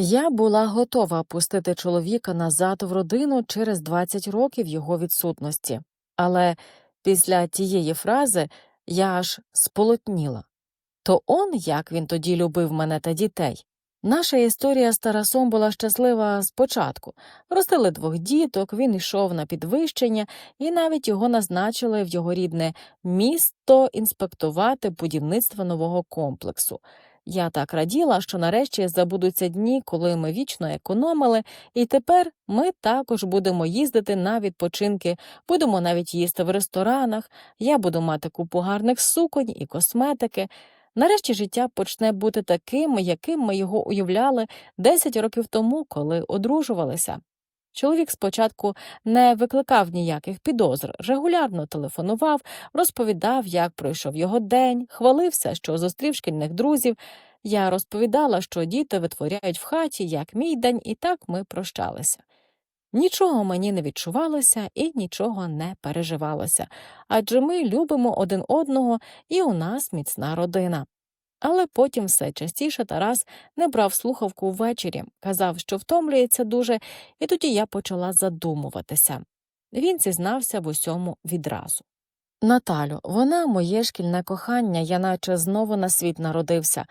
Я була готова пустити чоловіка назад в родину через 20 років його відсутності, але після тієї фрази я аж сполотніла. То он як він тоді любив мене та дітей. Наша історія з Тарасом була щаслива спочатку. Ростили двох діток, він йшов на підвищення, і навіть його назначили в його рідне місто інспектувати будівництво нового комплексу. Я так раділа, що нарешті забудуться дні, коли ми вічно економили, і тепер ми також будемо їздити на відпочинки, будемо навіть їсти в ресторанах, я буду мати купу гарних суконь і косметики. Нарешті життя почне бути таким, яким ми його уявляли 10 років тому, коли одружувалися. Чоловік спочатку не викликав ніяких підозр, регулярно телефонував, розповідав, як пройшов його день, хвалився, що зустрів шкільних друзів. Я розповідала, що діти витворяють в хаті, як мій день, і так ми прощалися. Нічого мені не відчувалося і нічого не переживалося, адже ми любимо один одного, і у нас міцна родина. Але потім все частіше Тарас не брав слухавку ввечері, казав, що втомлюється дуже, і тоді я почала задумуватися. Він зізнався в усьому відразу. Наталю, вона моє шкільне кохання, я наче знову на світ народився.